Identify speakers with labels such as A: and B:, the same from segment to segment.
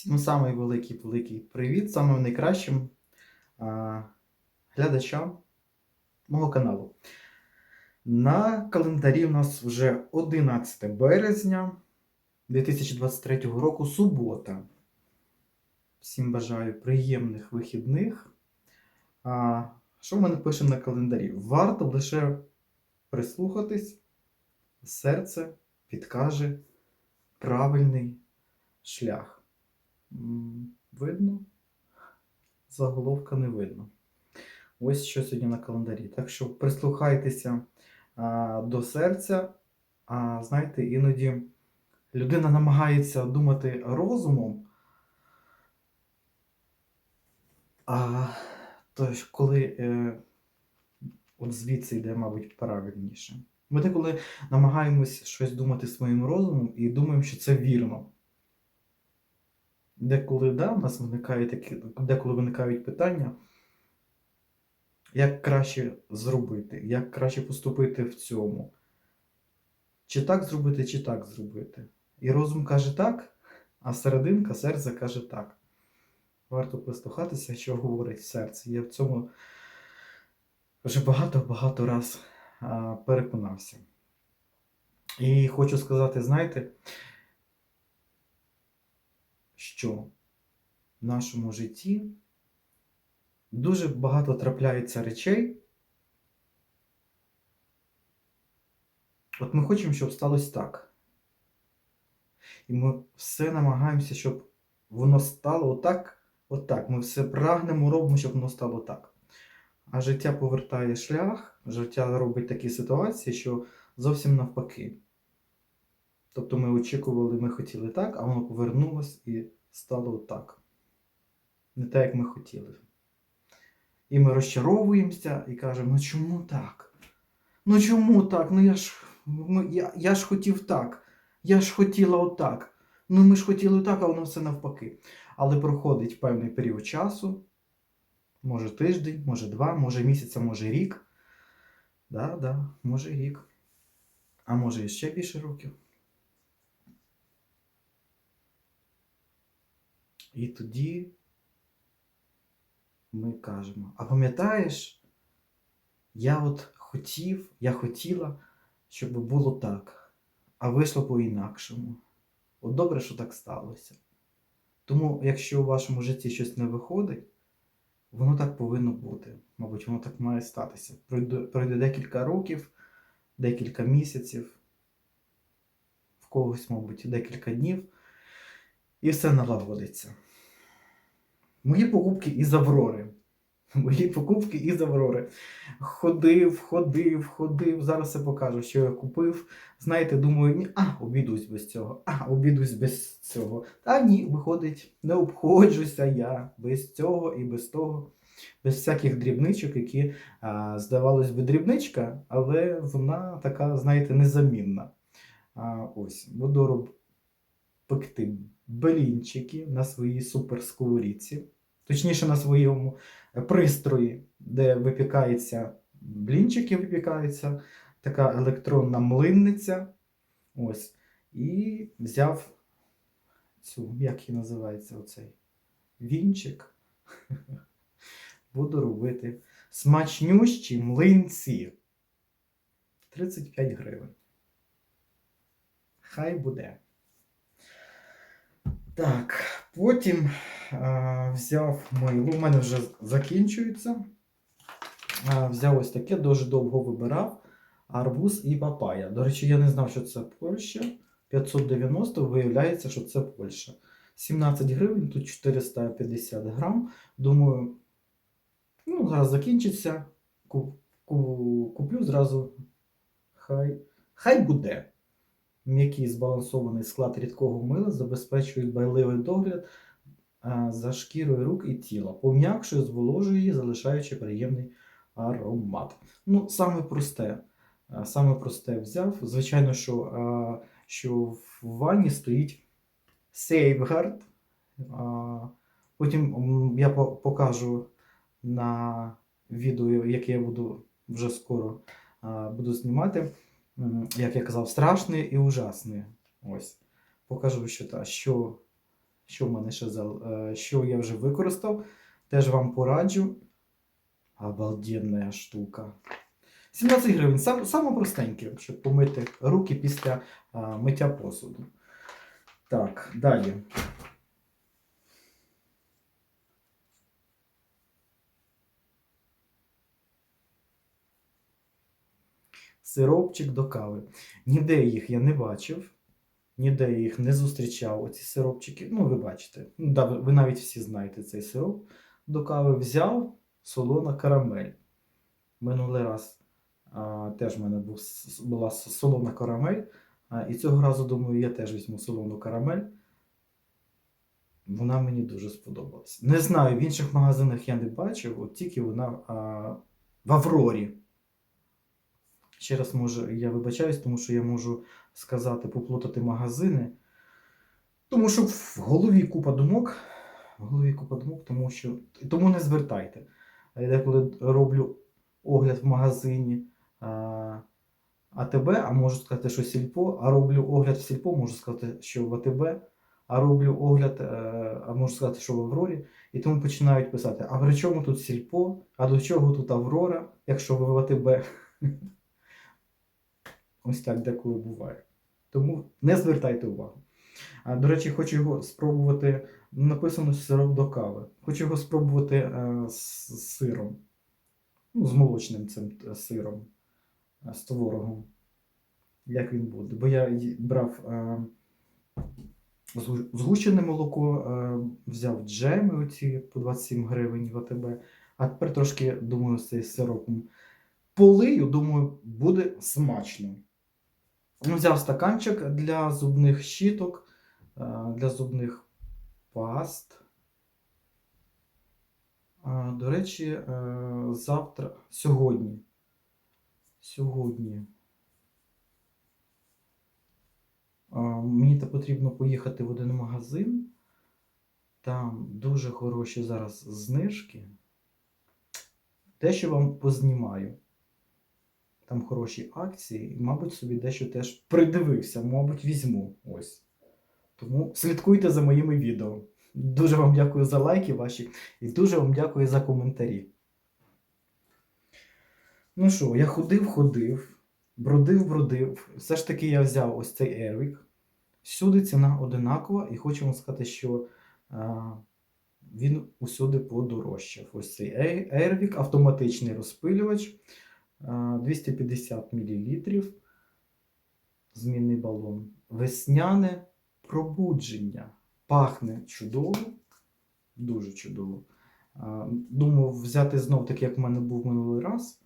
A: Всім самий великий великий привіт, самим найкращим а, глядачам мого каналу. На календарі у нас вже 11 березня 2023 року, субота. Всім бажаю приємних вихідних. А, що в мене пише на календарі? Варто лише прислухатись, серце підкаже правильний шлях. Видно? Заголовка не видно. Ось що сьогодні на календарі. Так що прислухайтеся а, до серця. А знаєте, іноді людина намагається думати розумом. А то ж, коли е, от звідси йде, мабуть, правильніше. Ми деколи намагаємось щось думати своїм розумом і думаємо, що це вірно. Деколи да, у нас виникає такі, деколи виникають питання, як краще зробити, як краще поступити в цьому. Чи так зробити, чи так зробити. І розум каже так, а серединка, серце каже так. Варто прислухатися, що говорить серце. Я в цьому вже багато-багато раз переконався. І хочу сказати, знаєте, що в нашому житті дуже багато трапляється речей. От ми хочемо, щоб сталося так. І ми все намагаємося, щоб воно стало отак, отак. Ми все прагнемо, робимо, щоб воно стало так. А життя повертає шлях, життя робить такі ситуації, що зовсім навпаки. Тобто ми очікували, ми хотіли так, а воно повернулось і стало так. Не так, як ми хотіли. І ми розчаровуємося і кажемо, ну чому так? Ну чому так? Ну я ж, ми- я, я ж хотів так. Я ж хотіла отак. Ну ми ж хотіли так, а воно все навпаки. Але проходить певний період часу, може тиждень, може два, може місяць, а може рік. Да, да, може рік. А може і ще більше років. І тоді ми кажемо: а пам'ятаєш, я от хотів, я хотіла, щоб було так, а вийшло по-інакшому. От добре, що так сталося. Тому, якщо у вашому житті щось не виходить, воно так повинно бути. Мабуть, воно так має статися. Пройде, декілька років, декілька місяців, в когось, мабуть, декілька днів, і все налагодиться. Мої покупки із Аврори. Мої покупки із Аврори. Ходив, ходив, ходив. Зараз все покажу, що я купив. Знаєте, думаю, ні, а, обійдусь без цього, а, обійдусь без цього. Та ні, виходить, не обходжуся я без цього і без того, без всяких дрібничок, які, а, здавалось би, дрібничка, але вона така, знаєте, незамінна. А, ось, буду роб... пекти белінчики на своїй суперсковорідці, точніше на своєму пристрої, де випікається блінчики, випікаються, така електронна млинниця. Ось. І взяв цю, як її називається оцей вінчик. Буду робити смачнющі млинці. 35 гривень. Хай буде. Так, потім а, взяв мило. У мене вже закінчується. А, взяв ось таке, дуже довго вибирав. Арбуз і папая. До речі, я не знав, що це Польща. 590, виявляється, що це Польща. 17 гривень, тут 450 грам. Думаю, ну, зараз закінчиться. Ку- ку- Куплю зразу. Хай, хай буде. М'який збалансований склад рідкого мила забезпечує дбайливий догляд за шкірою рук і тіла, пом'якшує, зволожує її, залишаючи приємний аромат. Ну, саме просте. Саме просте взяв. Звичайно, що, що в ванні стоїть. А, Потім я покажу на відео, яке я буду вже скоро буду знімати як я казав, страшне і ужасне. Ось. Покажу, що, та, що, що в мене ще е, що я вже використав, теж вам пораджу. Обалденна штука. 17 гривень. Сам, саме простеньке, щоб помити руки після а, миття посуду. Так, далі. Сиропчик до кави. Ніде їх я не бачив, ніде я їх не зустрічав, оці сиропчики. Ну, ви бачите, ну, ви навіть всі знаєте цей сироп до кави. Взяв солона карамель. Минулий раз а, теж в мене був, була солона карамель. А, і цього разу, думаю, я теж візьму солону карамель. Вона мені дуже сподобалась. Не знаю, в інших магазинах я не бачив, от тільки вона а, в Аврорі. Ще раз можу, я вибачаюсь, тому що я можу сказати, поплутати магазини. Тому що в голові купа думок. В голові купа думок, тому що. Тому не звертайте. Я деколи роблю огляд в магазині АТБ, а можу сказати, що Сільпо, а роблю огляд в Сільпо, можу сказати, що в АТБ, а роблю огляд, е, а можу сказати, що в Аврорі. І тому починають писати: а при чому тут Сільпо? А до чого тут Аврора, якщо ви в АТБ? Ось так деколи буває. Тому не звертайте увагу. А, до речі, хочу його спробувати. Написано сироп до кави. Хочу його спробувати е, з з сиром. Ну, з молочним цим е, сиром, е, з творогом. Як він буде. Бо я брав згу- згущене молоко, е, взяв джеми оці по 27 гривень в АТБ, а тепер трошки, думаю, з цим сиропом полию, думаю, буде смачно. Взяв стаканчик для зубних щіток, е, для зубних паст. До речі, е, завтра, сьогодні. Сьогодні. Мені то потрібно поїхати в один магазин. Там дуже хороші зараз знижки. Дещо вам познімаю. Там хороші акції, і, мабуть, собі дещо теж придивився, мабуть, візьму. Ось. Тому слідкуйте за моїми відео. Дуже вам дякую за лайки ваші і дуже вам дякую за коментарі. Ну що, я ходив, ходив, бродив, бродив. Все ж таки я взяв ось цей Ервік. Всюди ціна одинакова, і хочу вам сказати, що а, він усюди подорожчав. Ось цей Ервік, автоматичний розпилювач. А, 250 мл. Змінний балон. Весняне пробудження. Пахне чудово, дуже чудово. Думав взяти знов таки, як в мене був минулий раз,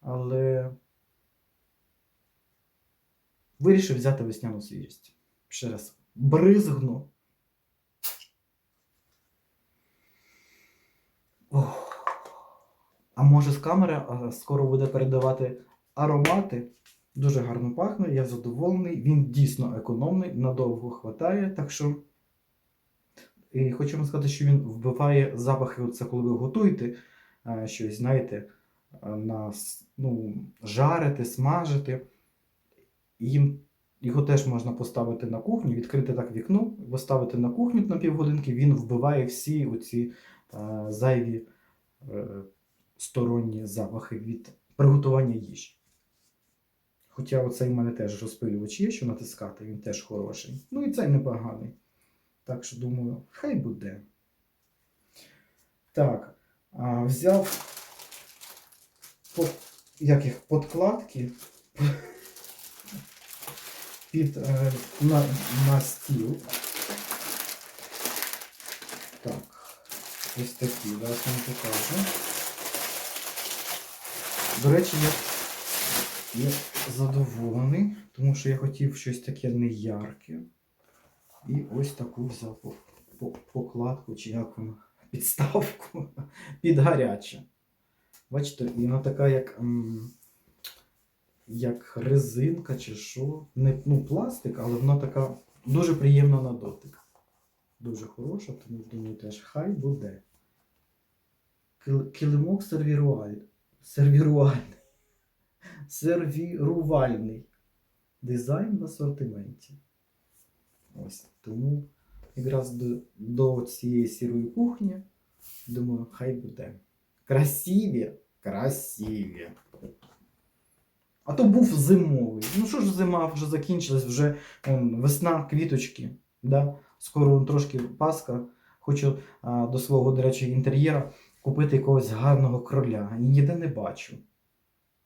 A: але вирішив взяти весняну свіжість. Ще раз бризгну. А може з камери скоро буде передавати аромати. Дуже гарно пахне, я задоволений. Він дійсно економний, надовго хватає. Так що. І хочу вам сказати, що він вбиває запахи, оце коли ви готуєте щось, знаєте, а, на, ну, жарити, смажити. Їм, його теж можна поставити на кухню, відкрити так вікно, поставити на кухню на півгодинки, він вбиває всі оці а, зайві е, сторонні запахи від приготування їжі. Хоча оцей в мене теж розпилювач є, що натискати, він теж хороший. Ну і цей непоганий. Так що думаю, хай буде. Так, а, взяв по, як їх, подкладки під, е, на, на стіл. Так, ось такі, зараз вам покажу. До речі, я, я задоволений, тому що я хотів щось таке неярке. І ось таку взяв по- по- покладку, чи як воно, підставку під гаряче. Бачите, і вона така, як, як резинка чи що. Не, ну, пластик, але вона така дуже приємна на дотик. Дуже хороша, тому думаю, теж хай буде. Килимок сервіруаль... сервіруальний. Сервірувальний. Дизайн в асортименті. Ось тому якраз до, до цієї сірої кухні. Думаю, хай буде. Красиві, красиві. А то був зимовий. Ну що ж зима вже закінчилась, вже он, весна, квіточки. Да? Скоро он, трошки Пасха. Хочу а, до свого, до речі, інтер'єра купити якогось гарного кроля. І ніде не бачу.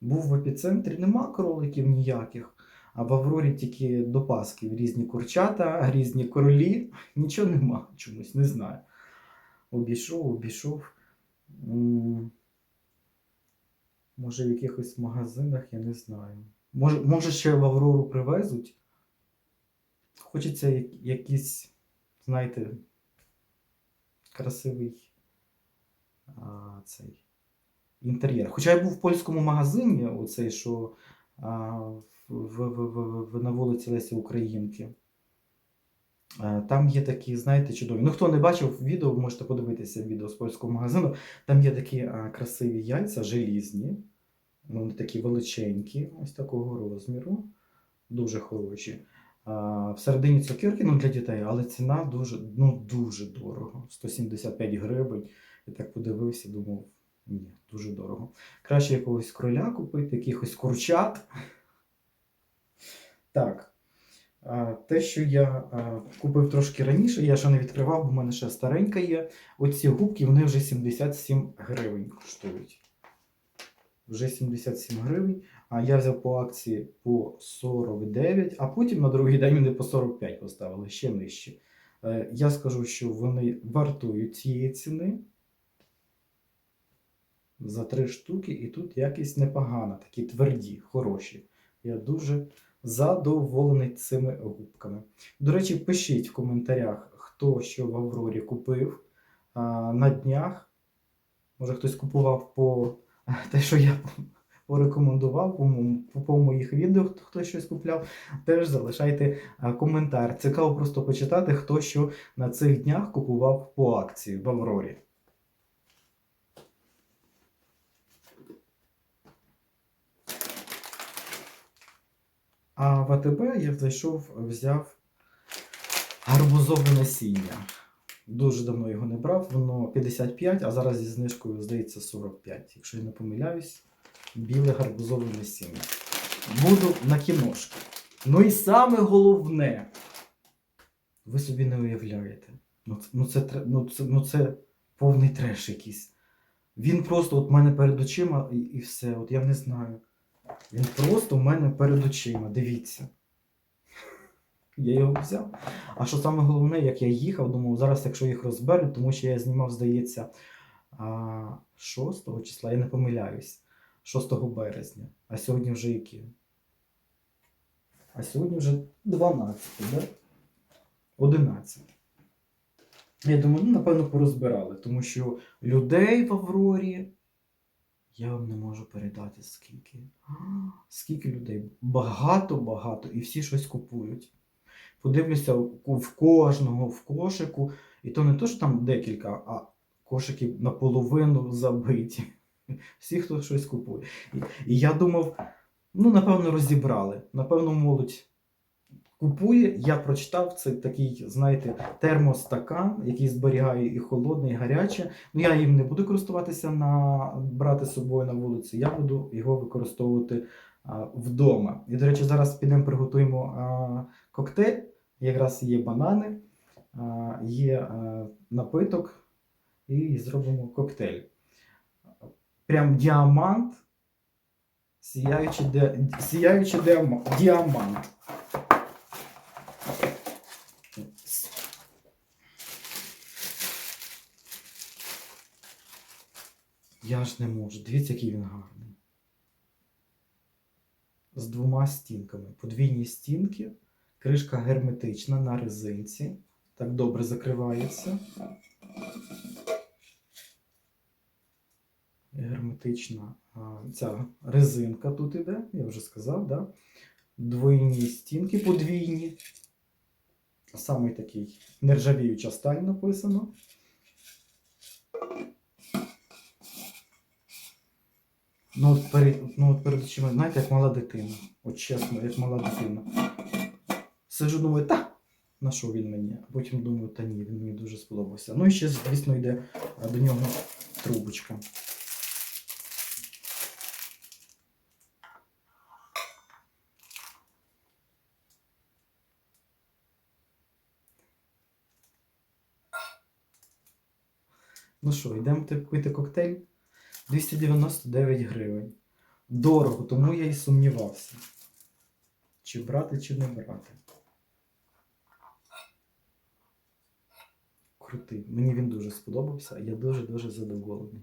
A: Був в епіцентрі, нема кроликів ніяких. А в Аврорі тільки до Пасхи різні курчата, різні королі. Нічого нема чомусь, не знаю. Обійшов, обійшов. Може, в якихось магазинах, я не знаю. Може, може ще в Аврору привезуть. Хочеться якийсь, знаєте, красивий цей інтер'єр. Хоча я був в польському магазині, оцей, що в, в, в, в, на вулиці Лесі Українки. Е, Там є такі, знаєте, чудові. Ну, хто не бачив відео, можете подивитися відео з польського магазину. Там є такі красиві яйця, желізні. Ну, Вони такі величенькі, ось такого розміру. Дуже хороші. А, всередині цукерки ну, для дітей, але ціна дуже, ну, дуже дорого. 175 гривень. Я так подивився, думав, ні, дуже дорого. Краще якогось кроля купити, якихось курчат. Так. Те, що я купив трошки раніше, я ще не відкривав, бо в мене ще старенька є. Оці губки вони вже 77 гривень коштують. Вже 77 гривень. А я взяв по акції по 49, а потім на другий день вони по 45 поставили, ще нижче. Е, Я скажу, що вони вартують цієї ціни за три штуки, і тут якість непогана, такі тверді, хороші. Я дуже задоволений цими губками. До речі, пишіть в коментарях, хто що в Аврорі купив на днях. Може, хтось купував по те, що я порекомендував по, по, моїх відео, хто, щось купляв. Теж залишайте коментар. Цікаво просто почитати, хто що на цих днях купував по акції в Аврорі. А в АТБ я зайшов, взяв гарбузове насіння. Дуже давно його не брав, воно 55, а зараз зі знижкою, здається, 45. Якщо я не помиляюсь, біле гарбузове насіння. Буду на кіношку. Ну і саме головне, ви собі не уявляєте. Ну це, ну це, ну це, ну це повний треш якийсь. Він просто от мене перед очима і, і все. От я не знаю. Він просто в мене перед очима. Дивіться. Я його взяв. А що саме головне, як я їхав, думав, зараз, якщо їх розберуть, тому що я знімав, здається, 6 числа, я не помиляюсь, 6 березня. А сьогодні вже які? А сьогодні вже 12, да? 11. Я думаю, ну, напевно, порозбирали, тому що людей в Аврорі я вам не можу передати скільки. Скільки людей? Багато, багато, і всі щось купують. Подивлюся в кожного в кошику, і то не то, що там декілька, а кошики наполовину забиті. Всі, хто щось купує. І, і я думав, ну, напевно, розібрали. Напевно, молодь купує. Я прочитав це такий, знаєте, термостакан, який зберігає і холодне, і гаряче. Ну, я їм не буду користуватися на брати з собою на вулиці. Я буду його використовувати а, вдома. І, до речі, зараз підемо приготуємо а, коктейль. Якраз є банани, а, є а, напиток, і зробимо коктейль. Прям діамант, сіяючий, сіяючий діама- діамант. Я ж не можу. Дивіться, який він гарний. З двома стінками. Подвійні стінки, кришка герметична на резинці. Так добре закривається. Герметична ця резинка тут іде, я вже сказав, да? Двойні стінки подвійні. Саме такий нержавіюча сталь написано. Ну, от перед, ну, от перед очима, знаєте, як мала дитина. От чесно, як мала дитина. Сижу, думаю, та, на він мені? А потім думаю, та ні, він мені дуже сподобався. Ну і ще, звісно, йде до нього трубочка. Ну що, йдемо пити коктейль? 299 гривень. Дорого, тому я і сумнівався. Чи брати, чи не брати. Крутий. Мені він дуже сподобався, я дуже-дуже задоволений.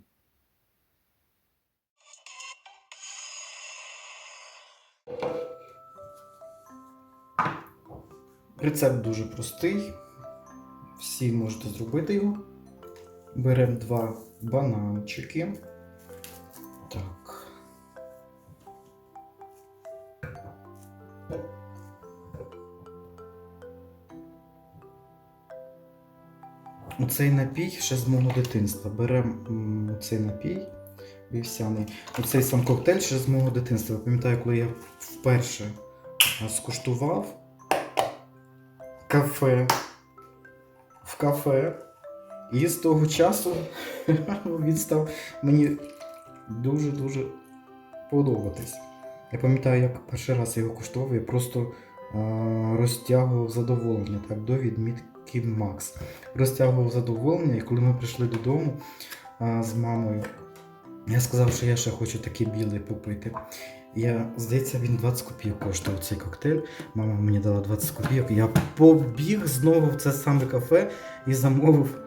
A: Рецепт дуже простий. Всі можете зробити його. Беремо два бананчики. Оцей напій ще з мого дитинства. Беремо цей напій вівсяний. Оцей сам коктейль ще з мого дитинства. Я пам'ятаю, коли я вперше скуштував кафе. В кафе. І з того часу він став мені дуже-дуже подобатись. Я пам'ятаю, як перший раз його куштував, я просто а, розтягував задоволення так, до відмітки Макс. Розтягував задоволення, і коли ми прийшли додому а, з мамою, я сказав, що я ще хочу такий білий попити. Я, здається, він 20 копійок коштував цей коктейль. Мама мені дала 20 копійок. Я побіг знову в це саме кафе і замовив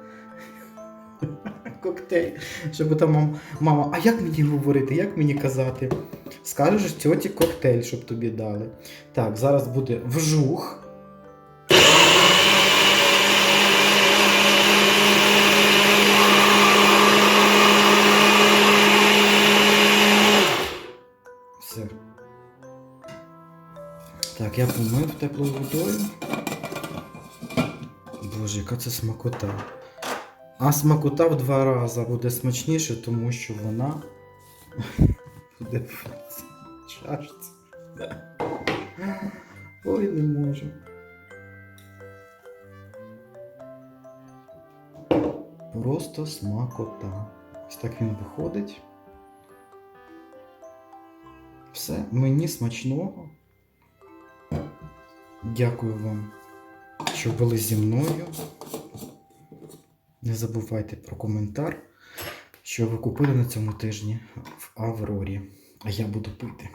A: коктейль. Щоб там мам, мама, а як мені говорити, як мені казати? Скажеш тьоті коктейль, щоб тобі дали. Так, зараз буде вжух. Так, я помив теплою водою. Боже, яка це смакота. А смакота в два рази буде смачніше, тому що вона буде в чашці. Ой, не можу. Просто смакота. Ось так він виходить. Все, мені смачного. Дякую вам, що були зі мною. Не забувайте про коментар, що ви купили на цьому тижні в Аврорі. А я буду пити.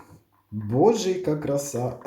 A: Боже, яка краса!